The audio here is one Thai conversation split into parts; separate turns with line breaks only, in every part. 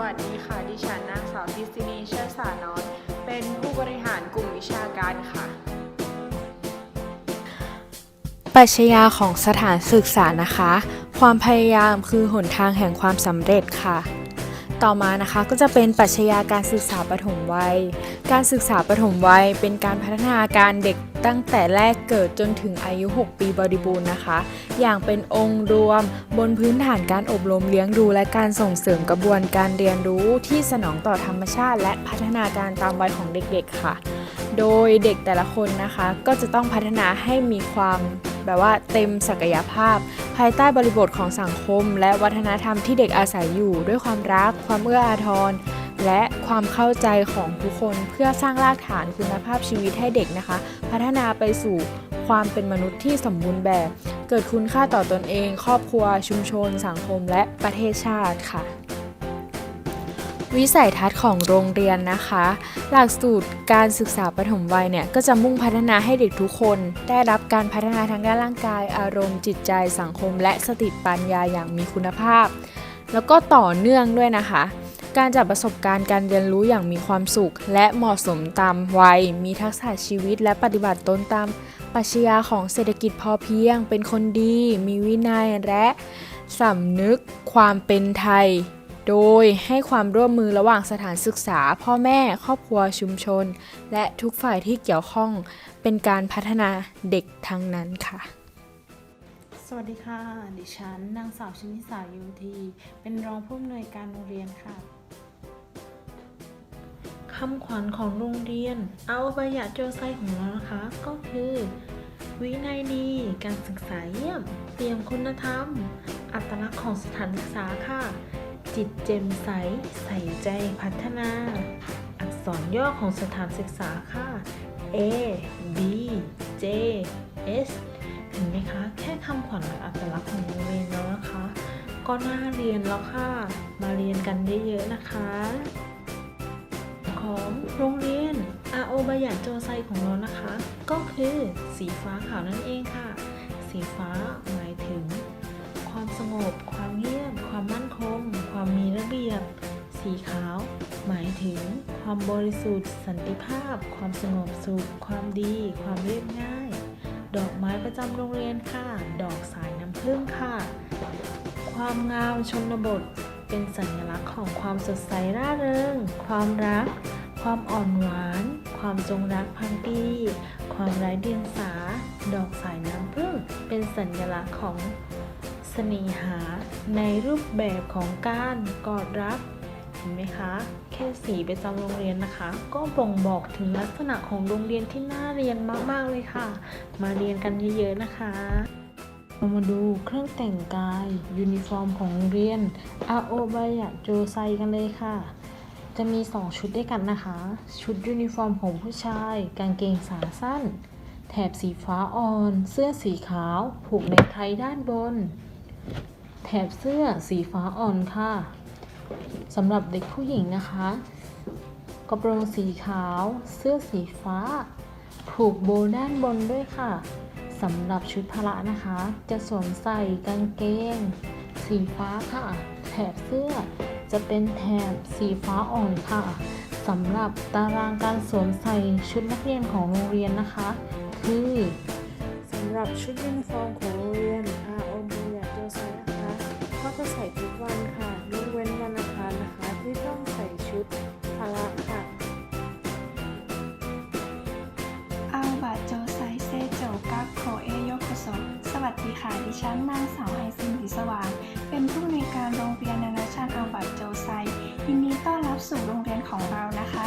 วัสดีค่ะ ดิฉันนางสาวทิศนีเชิดสานอน เป็นผู้บริหารกลุ่มวิชาการค่ะ
ปรัชญาของสถานศึกษานะคะ ความพยายามคือหนทางแห่งความสำเร็จค่ะ ต่อมานะคะก็จะเป็นปรัชญาการศึกษาปฐมวัย การศึกษาปฐมวัย เป็นการพัฒนาการเด็กตั้งแต่แรกเกิดจนถึงอายุ 6 ปีบริบูรณ์นะคะ อย่างเป็นองค์รวมบนพื้นฐานการอบรมเลี้ยงดูและการส่งเสริมกระบวนการเรียนรู้ที่สนองต่อธรรมชาติ และพัฒนาการตามวัยของเด็กๆค่ะ โดยเด็กแต่ละคนนะคะก็จะต้องพัฒนาให้มีความ แบบว่าเต็มศักยภาพ ภายใต้บริบทของสังคม และวัฒนธรรมที่เด็กอาศัยอยู่ ด้วยความรัก ความเอื้ออาทร และความเข้าใจของทุกคนเพื่อสร้างรากฐานคุณภาพชีวิตให้เด็กนะคะ พัฒนาไปสู่ความเป็นมนุษย์ที่สมบูรณ์แบบ เกิดคุณค่าต่อตอนเอง ครอบครัว ชุมชน สังคม และประเทศชาติค่ะ วิสัยทัศน์ของโรงเรียนนะคะ หลักสูตรการศึกษาปฐมวัยเนี่ยก็จะมุ่งพัฒนาให้เด็กทุกคน ได้รับการพัฒนาทางด้านร่างกาย อารมณ์จิตใจสังคม และสติปัญญาอย่างมีคุณภาพ แล้วก็ต่อเนื่องด้วยนะคะ การจัดประสบการณ์การเรียนรู้อย่างมีความสุข และเหมาะสมตามวัย มีทักษะชีวิต และปฏิบัติตนตามปรัชญาของเศรษฐกิจพอเพียง เป็นคนดี มีวินัยและสำนึกความเป็นไทย โดยให้ความร่วมมือระหว่างสถานศึกษา พ่อแม่ ครอบครัวชุมชน และทุกฝ่ายที่เกี่ยวข้องเป็นการพัฒนาเด็กทั้งนั้นค่ะ
สวัสดีค่ะ ดิฉันนางสาวชนิสายูที เป็นรองผู้อำนวยการโรงเรียนค่ะคำขวัญของโรงเรียน เอาบายะโจไซของเรานะคะ ก็คือ วินัยดี การศึกษาเยี่ยม เตรียมคุณธรรม อัตลักษณ์ของสถานศึกษาค่ะ จิตเจมใส ใส่ใจพัฒนา อักษรย่อของสถานศึกษาค่ะ A B J S เห็นไหมคะ แค่คำขวัญและอัตลักษณ์ของโรงเรียนแล้วนะคะ ก็น่าเรียนแล้วค่ะ มาเรียนกันเยอะๆนะคะ ของโรงเรียนอาโอบายะโจไซของเรานะคะ ก็คือสีฟ้าขาวนั่นเองค่ะ สีฟ้าหมายถึง ความมีระเบียบ สีขาว หมายถึง ความบริสุทธิ์ สันติภาพ ความสงบสุข ความดี ความเรียบง่าย ดอกไม้ประจำโรงเรียนค่ะ ดอกสายน้ำผึ้งค่ะ ความงามชนบท เป็นสัญลักษณ์ของความสดใสร่าเริง ความรัก ความอ่อนหวาน ความจงรักภักดีความไร้เดียงสา ดอกสายน้ำผึ้งเป็นสัญลักษณ์ของ สน่หาในรูปแบบของการกอดรักเห็นไหมคะ แค่สีประจำโรงเรียนนะคะ ก็บ่งบอกถึงลักษณะของโรงเรียนที่น่าเรียนมากๆเลยค่ะ มาเรียนกันเยอะๆนะคะเรามาดูเครื่องแต่งกาย ยูนิฟอร์มของโรงเรียนอาโอบายะโจไซกันเลยค่ะ จะมี 2 ชุดด้วยกันนะคะ ชุดยูนิฟอร์มของผู้ชาย กางเกงขาสั้น แถบสีฟ้าอ่อน เสื้อสีขาว ผูกในไทยด้านบน แถบเสื้อสีฟ้าอ่อนค่ะสำหรับเด็กผู้หญิงนะคะกระโปรงสีขาว เสื้อสีฟ้า ผูกโบด้านบนด้วยค่ะสำหรับชุดพละนะคะ จะสวมใส่กางเกง สีฟ้าค่ะ แถบเสื้อจะเป็นแถบสีฟ้าอ่อนค่ะสำหรับตารางการสวมใส่ชุดนักเรียนของโรงเรียนนะคะ คือสำหรับชุดยูนิฟอร์มของ
วัสดีค่ะ ดิฉันนางสาวไฮซินสีสว่าง เป็นผู้อำนวยการโรงเรียนนานาชาติอัลบาโจไซยินดีต้อนรับสู่โรงเรียนของเรานะคะ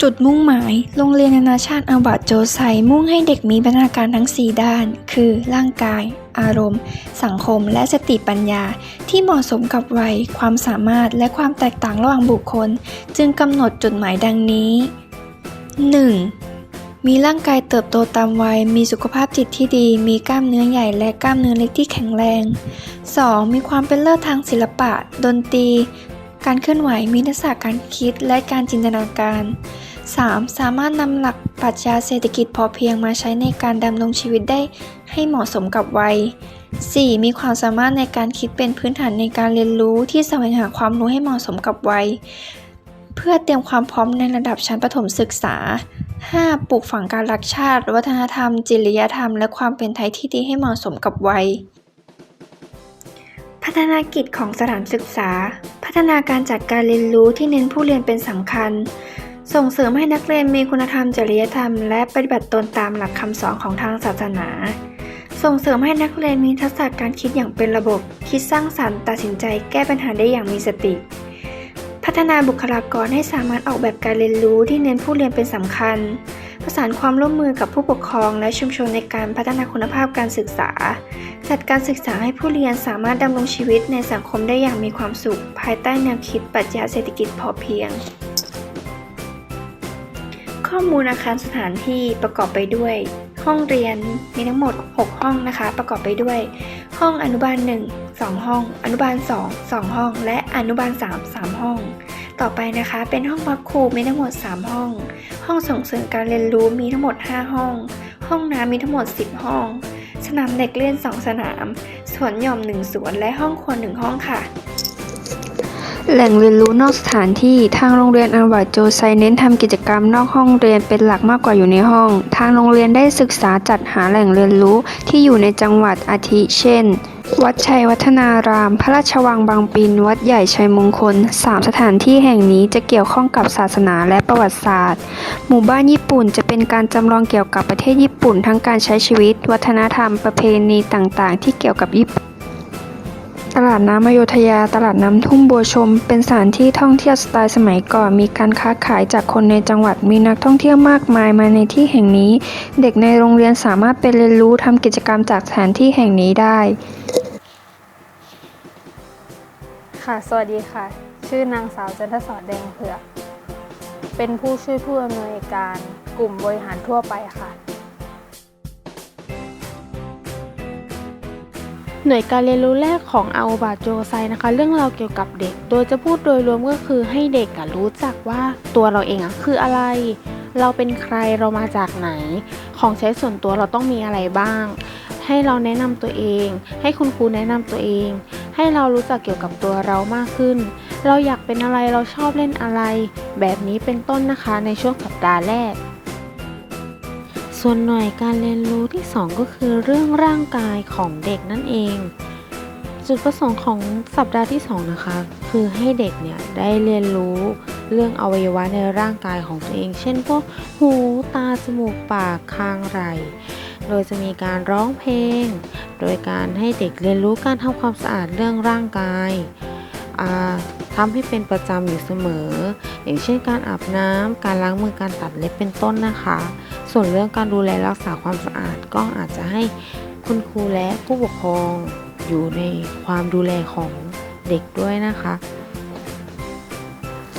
จุดมุ่งหมาย โรงเรียนนานาชาติอัลบาโจไซมุ่งให้เด็กมีพัฒนาการทั้ง 4 ด้าน คือ ร่างกาย อารมณ์ สังคม และสติปัญญา ที่เหมาะสมกับวัย ความสามารถ และความแตกต่างระหว่างบุคคล จึงกำหนดจุดหมายดังนี้ 1. มีร่างกายเติบโตตามวัย มีสุขภาพจิตที่ดี มีกล้ามเนื้อใหญ่และกล้ามเนื้อเล็กที่แข็งแรง 2. มีความเป็นเลิศทางศิลปะ ดนตรี การเคลื่อนไหว มีทักษะการคิดและการจินตนาการ 3. สามารถนำหลักปรัชญาเศรษฐกิจพอเพียงมาใช้ในการดำรงชีวิตได้ให้เหมาะสมกับวัย 4. มีความสามารถในการคิดเป็นพื้นฐานในการเรียนรู้ที่แสวงหาความรู้ให้เหมาะสมกับวัย เพื่อเตรียมความพร้อมในระดับชั้นประถมศึกษา 5. ปลูกฝังการรักชาติ วัฒนธรรม จริยธรรม และความเป็นไทยที่ดีให้เหมาะสมกับวัย พัฒนากิจของสถานศึกษา พัฒนาการจัดการเรียนรู้ที่เน้นผู้เรียนเป็นสำคัญ ส่งเสริมให้นักเรียนมีคุณธรรม จริยธรรม และปฏิบัติตนตามหลักคำสอนของทางศาสนา ส่งเสริมให้นักเรียนมีทักษะการคิดอย่างเป็นระบบ คิดสร้างสรรค์ ตัดสินใจ แก้ปัญหาได้อย่างมีสติ พัฒนาบุคลากรให้สามารถออกแบบการเรียนรู้ที่เน้นผู้เรียนเป็นสำคัญ ประสานความร่วมมือกับผู้ปกครองและชุมชนในการพัฒนาคุณภาพการศึกษา จัดการศึกษาให้ผู้เรียนสามารถดำรงชีวิตในสังคมได้อย่างมีความสุข ภายใต้แนวคิดปรัชญาเศรษฐกิจพอเพียง ข้อมูลอาคารสถานที่ประกอบไปด้วย ห้องเรียนมีทั้งหมด 6 ห้องนะคะ ประกอบไปด้วย ห้องอนุบาล 1 2 ห้อง อนุบาล 2 2 ห้อง และอนุบาล 3 3 ห้อง ต่อไปนะคะ เป็นห้องพักครูมีทั้งหมด 3 ห้อง ห้องส่งเสริมการเรียนรู้มีทั้งหมด 5 ห้อง ห้องน้ำมีทั้งหมด 10 ห้อง สนามเด็กเล่น 2 สนาม สวนหย่อม 1 สวน และห้องครัว1ห้องค่ะ แหล่งเรียนรู้นอกสถานที่ ทางโรงเรียนอันวัดโจไซเน้นทำกิจกรรมนอกห้องเรียนเป็นหลักมากกว่าอยู่ในห้อง ทางโรงเรียนได้ศึกษาจัดหาแหล่งเรียนรู้ที่อยู่ในจังหวัดอาทิ เช่น วัดชัยวัฒนาราม พระราชวังบางปิน วัดใหญ่ชัยมงคลสามสถานที่แห่งนี้จะเกี่ยวข้องกับศาสนาและประวัติศาสตร์ หมู่บ้านญี่ปุ่นจะเป็นการจำลองเกี่ยวกับประเทศญี่ปุ่นทั้งการใช้ชีวิต วัฒนธรรมประเพณีต่างๆ ที่เกี่ยวกับญี่ปุ่น ตลาดน้ำอโยธยา ตลาดน้ำทุ่งบัวชม เป็นสถานที่ท่องเที่ยวสไตล์สมัยก่อน มีการค้าขายจากคนในจังหวัด มีนักท่องเที่ยวมากมายมาในที่แห่งนี้ เด็กในโรงเรียนสามารถไปเรียนรู้ทำกิจกรรมจากสถานที่แห่งนี้ได้
ค่ะ สวัสดีค่ะ ชื่อนางสาวจันทศรแดงเผือก เป็นผู้ช่วยผู้อำนวยการกลุ่มบริหารทั่วไปค่ะ
หน่วยการเรียนรู้แรกของอาโอบาโจไซนะคะ เรื่องราวเกี่ยวกับเด็ก โดยจะพูดโดยรวมก็คือให้เด็กรู้จักว่าตัวเราเองอะคืออะไร เราเป็นใครเรามาจากไหน ของใช้ส่วนตัวเราต้องมีอะไรบ้าง ให้เราแนะนำตัวเอง ให้คุณครูแนะนำตัวเอง ให้เรารู้จักเกี่ยวกับตัวเรามากขึ้น เราอยากเป็นอะไรเราชอบเล่นอะไร แบบนี้เป็นต้นนะคะในช่วงสัปดาห์แรก ส่วนหน่วยการเรียนรู้ที่ 2 ก็คือเรื่องร่างกายของเด็กนั่นเอง จุดประสงค์ของสัปดาห์ที่ 2 นะคะ คือให้เด็กเนี่ยได้เรียนรู้เรื่องอวัยวะในร่างกายของตัวเอง เช่นพวกหูตาจมูกปากคางไหล่โดยจะมีการร้องเพลง โดยการให้เด็กเรียนรู้การทำความสะอาดเรื่องร่างกายาทำให้เป็นประจำอยู่เสมอ อย่างเช่นการอาบน้ำการล้างมือการตัดเล็บเป็นต้นนะคะ ส่วนเรื่องการดูแลรักษาความสะอาดก็อาจจะให้คุณครูและผู้ปกครองอยู่ในความดูแลของเด็กด้วยนะคะ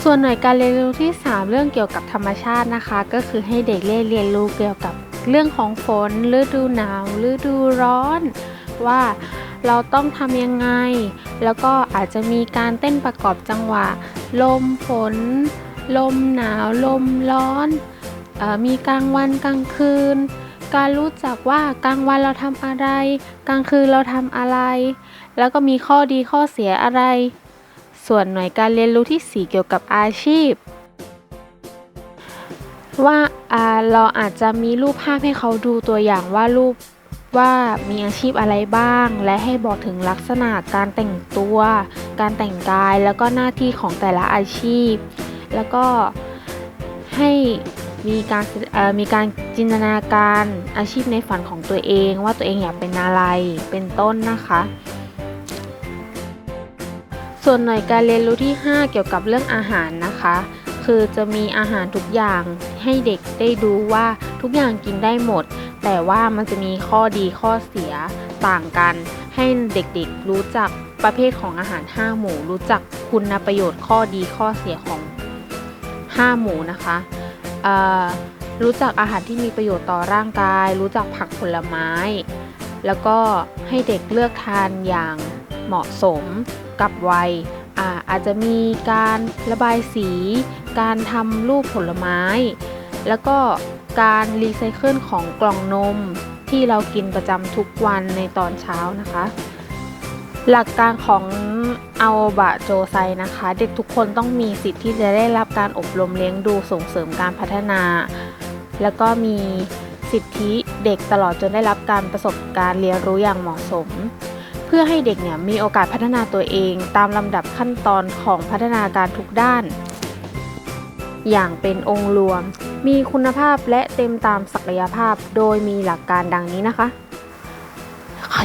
ส่วนหน่วยการเรียนรู้ที่ 3 เรื่องเกี่ยวกับธรรมชาตินะคะ ก็คือให้เด็กเรียนรู้เกี่ยวกับเรื่องของฝนฤดูหนาวฤดูร้อน ว่าเราต้องทำยังไง แล้วก็อาจจะมีการเต้นประกอบจังหวะ ลมฝน ลมหนาว ลมร้อน มีกลางวันกลางคืน การรู้จักว่ากลางวันเราทำอะไร กลางคืนเราทำอะไร แล้วก็มีข้อดีข้อเสียอะไร ส่วนหน่วยการเรียนรู้ที่ 4 เกี่ยวกับอาชีพ ว่าาเราอาจจะมีรูปภาพให้เขาดูตัวอย่างว่ารูปว่ามีอาชีพอะไรบ้าง และให้บอกถึงลักษณะการแต่งตัว การแต่งกายแล้วก็หน้าที่ของแต่ละอาชีพ แล้วก็ให้ มีการมีการจินตนาการอาชีพในฝันของตัวเอง ว่าตัวเองอยากเป็นอะไรเป็นต้นนะคะ ส่วนหน่วยการเรียนรู้ที่ 5 เกี่ยวกับเรื่องอาหารนะคะ คือจะมีอาหารทุกอย่างให้เด็กได้ดูว่าทุกอย่างกินได้หมด แต่ว่ามันจะมีข้อดีข้อเสียต่างกัน ให้เด็กๆรู้จักประเภทของอาหาร 5 หมู่ รู้จักคุณประโยชน์ข้อดีข้อเสียของ 5 หมู่นะคะ รู้จักอาหารที่มีประโยชน์ต่อร่างกาย รู้จักผักผลไม้ แล้วก็ให้เด็กเลือกทานอย่างเหมาะสมกับวัยอาอาจจะมีการระบายสี การทำรูปผลไม้ แล้วก็การรีไซเคิลของกล่องนมที่เรากินประจำทุกวันในตอนเช้านะคะ หลักการของ อัลบะโจไซนะคะ เด็กทุกคนต้องมีสิทธิ์ที่จะได้รับการอบรมเลี้ยงดูส่งเสริมการพัฒนา แล้วก็มีสิทธิเด็กตลอดจนได้รับการประสบการณ์เรียนรู้อย่างเหมาะสม เพื่อให้เด็กเนี่ยมีโอกาสพัฒนาตัวเอง ตามลำดับขั้นตอนของพัฒนาการทุกด้าน อย่างเป็นองค์รวม มีคุณภาพและเต็มตามศักยภาพโดยมีหลักการดังนี้นะคะ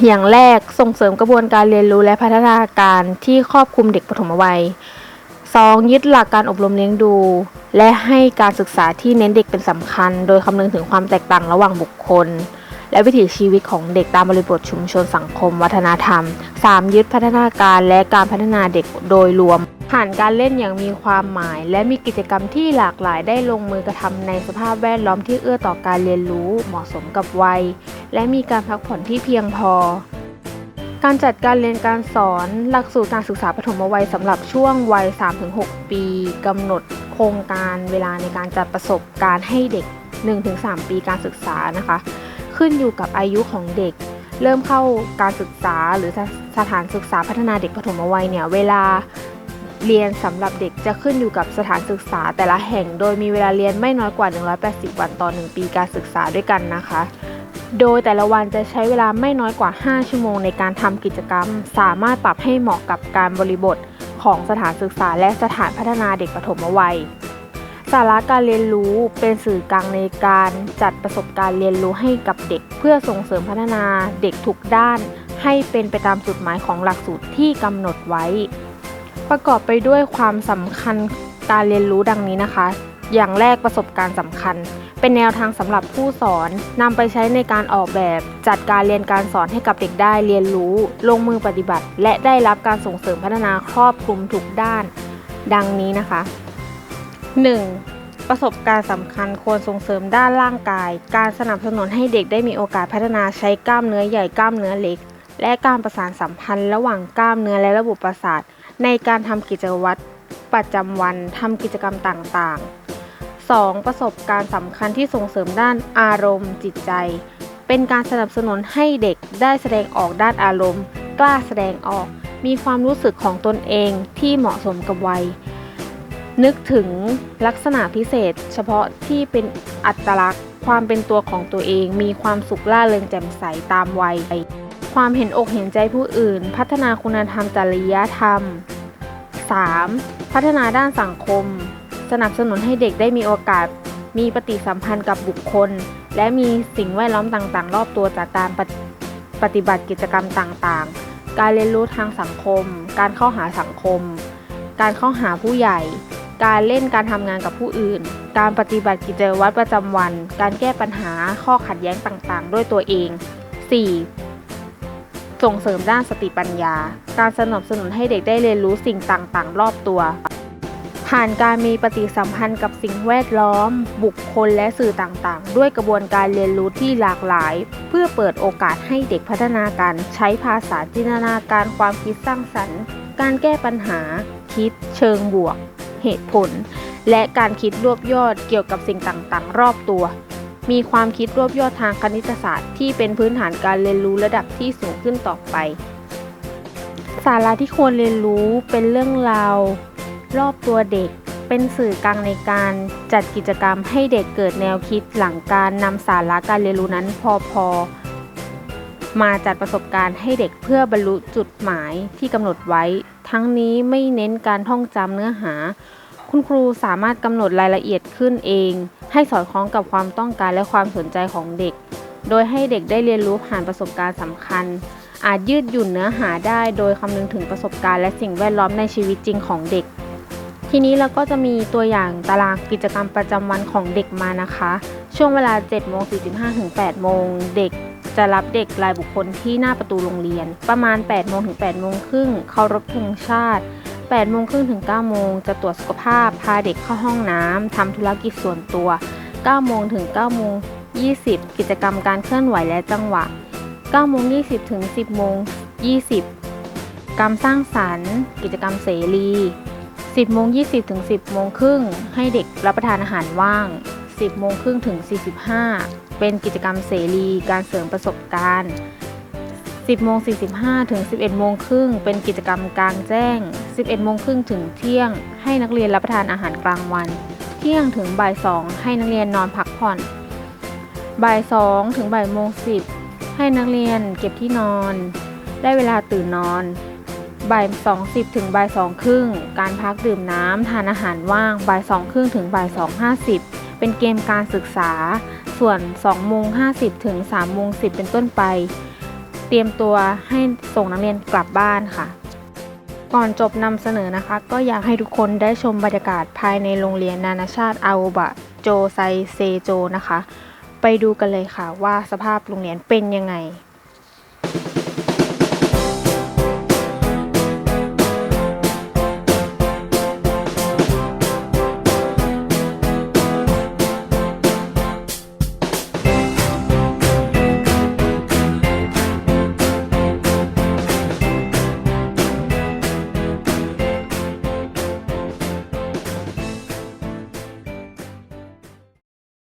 อย่างแรกส่งเสริมกระบวนการเรียนรู้และพัฒนาการที่ครอบคลุมเด็กปฐมวัย 2. ยึดหลักการอบรมเลี้ยงดู และให้การศึกษาที่เน้นเด็กเป็นสำคัญ โดยคำนึงถึงความแตกต่างระหว่างบุคคล และวิถีชีวิตของเด็กตามบริบทชุมชนสังคม วัฒนธรรม 3. ยึดพัฒนาการและการพัฒนาเด็กโดยรวมผ่านการเล่นอย่างมีความหมาย และมีกิจกรรมที่หลากหลายได้ลงมือกระทำในสภาพแวดล้อมที่เอื้อต่อการเรียนรู้เหมาะสมกับวัย และมีการพักผ่อนที่เพียงพอ การจัดการเรียนการสอนหลักสูตรการศึกษาปฐมวัยสำหรับช่วงวัย 3-6 ปีกำหนดโครงการเวลาในการจัดประสบการณ์ให้เด็ก 1-3 ปีการศึกษานะคะ ขึ้นอยู่กับอายุของเด็ก เริ่มเข้าการศึกษาหรือสถานศึกษาพัฒนาเด็กปฐมวัยเนี่ยเวลาเรียนสำหรับเด็กจะขึ้นอยู่กับสถานศึกษาแต่ละแห่ง โดยมีเวลาเรียนไม่น้อยกว่า 180 วันต่อ 1 ปีการศึกษาด้วยกันนะคะ โดยแต่ละวันจะใช้เวลาไม่น้อยกว่า 5 ชั่วโมงในการทำกิจกรรม สามารถปรับให้เหมาะกับการบริบทของสถานศึกษาและสถานพัฒนาเด็กปฐมวัย สาระการเรียนรู้เป็นสื่อกลางในการจัดประสบการณ์เรียนรู้ให้กับเด็ก เพื่อส่งเสริมพัฒนาเด็กทุกด้าน ให้เป็นไปตามจุดหมายของหลักสูตรที่กำหนดไว้ ประกอบไปด้วยความสำคัญการเรียนรู้ดังนี้นะคะ อย่างแรกประสบการณ์สำคัญ เป็นแนวทางสำหรับผู้สอนนำไปใช้ในการออกแบบ จัดการเรียนการสอนให้กับเด็กได้เรียนรู้ ลงมือปฏิบัติ และได้รับการส่งเสริมพัฒนาครอบคลุมทุกด้าน ดังนี้นะคะ 1. ประสบการณ์สำคัญควรส่งเสริมด้านร่างกาย การสนับสนุนให้เด็กได้มีโอกาสพัฒนาใช้กล้ามเนื้อใหญ่กล้ามเนื้อเล็ก และการประสานสัมพันธ์ระหว่างกล้ามเนื้อและระบบประสาท ในการทำกิจวัตรประจำวันทำกิจกรรมต่างๆ 2. ประสบการณ์สำคัญที่ส่งเสริมด้านอารมณ์ จิตใจ เป็นการสนับสนุนให้เด็กได้แสดงออกด้านอารมณ์ กล้าแสดงออก มีความรู้สึกของตนเองที่เหมาะสมกับวัย นึกถึงลักษณะพิเศษ เฉพาะที่เป็นอัตลักษณ์ ความเป็นตัวของตัวเอง มีความสุขล่าเริงแจ่มใสตามวัย ความเห็นอกเห็นใจผู้อื่น พัฒนาคุณธรรมจริยธรรม 3. พัฒนาด้านสังคม สนับสนุนให้เด็กได้มีโอกาส มีปฏิสัมพันธ์กับบุคคล และมีสิ่งแวดล้อมต่างๆ รอบตัวจากการปฏิปฏิบัติกิจกรรมต่างๆ การเรียนรู้ทางสังคม การเข้าหาสังคม การเข้าหาผู้ใหญ่ การเล่นการทำงานกับผู้อื่น การปฏิบัติกิจวัตรประจำวัน การแก้ปัญหาข้อขัดแย้งต่างๆ ด้วยตัวเอง 4. ส่งเสริมด้านสติปัญญา การสนับสนุนให้เด็กได้เรียนรู้สิ่งต่างๆ รอบตัว ผ่านการมีปฏิสัมพันธ์กับสิ่งแวดล้อม บุคคลและสื่อต่างๆ ด้วยกระบวนการเรียนรู้ที่หลากหลาย เพื่อเปิดโอกาสให้เด็กพัฒนาการใช้ภาษาจินตนาการความคิดสร้างสรรค์ การแก้ปัญหา คิด เชิงบวก เหตุผล และการคิดรวบยอดเกี่ยวกับสิ่งต่างๆ รอบตัว มีความคิดรวบยอดทางคณิตศาสตร์ ที่เป็นพื้นฐานการเรียนรู้ระดับที่สูงขึ้นต่อไป สาระที่ควรเรียนรู้เป็นเรื่องราวรอบตัวเด็กเป็นสื่อกลางในการจัดกิจกรรมให้เด็กเกิดแนวคิดหลังการนำสาระการเรียนรู้นั้นพอพอมาจัดประสบการณ์ให้เด็กเพื่อบรรลุจุดหมายที่กำหนดไว้ ทั้งนี้ไม่เน้นการท่องจำเนื้อหา คุณครูสามารถกำหนดรายละเอียดขึ้นเอง ให้สอดคล้องกับความต้องการและความสนใจของเด็ก โดยให้เด็กได้เรียนรู้ผ่านประสบการณ์สำคัญ อาจยืดหยุ่นเนื้อหาได้ โดยคำนึงถึงประสบการณ์และสิ่งแวดล้อมในชีวิตจริงของเด็ก ทีนี้เราก็จะมีตัวอย่างตารางกิจกรรมประจำวันของเด็กมานะคะ ช่วงเวลา7โมง45ถึง8โมงเด็ก จะรับเด็กรายบุคคลที่หน้าประตูโรงเรียน ประมาณ 8 โมงถึง 8 โมงครึ่งเคารพธงชาติ 8 โมงครึ่งถึง 9 โมงจะตรวจสุขภาพ พาเด็กเข้าห้องน้ำทำธุรกิจส่วนตัว 9 โมงถึง 9 โมง 20 กิจกรรมการเคลื่อนไหวและจังหวะ 9 โมง 20 ถึง 10 โมง 20 กรรมสร้างสรรค์ กิจกรรมเสรี 10 โมง 20 ถึง 10 โมงครึ่งให้เด็กรับประทานอาหารว่าง 10 โมงครึ่งถึง 45 เป็นกิจกรรมเสรีการเสริมประสบการณ์ 10โมง45 ถึง 11โมงครึ่งเป็นกิจกรรมกลางแจ้ง 11โมงครึ่งถึงเที่ยง ให้นักเรียนรับประทานอาหารกลางวัน เที่ยงถึงบ่าย2ให้นักเรียนนอนพักผ่อน บ่าย2ถึงบ่ายโมง10 ให้นักเรียนเก็บที่นอน ได้เวลาตื่นนอนบ่าย2.10 ถึงบ่าย2ครึ่ง การพักดื่มน้ำทานอาหารว่าง บ่าย2ครึ่งถึงบ่าย2.50 เป็นเกมการศึกษา ส่วน2โมง50 ถึง3โมง10 เป็นต้นไป เตรียมตัวให้ส่งนักเรียนกลับบ้านค่ะ ก่อนจบนำเสนอนะคะ ก็อยากให้ทุกคนได้ชมบรรยากาศภายในโรงเรียนนานาชาติอาโอบะโจไซเซโจนะคะ ไปดูกันเลยค่ะว่าสภาพโรงเรียนเป็นยังไง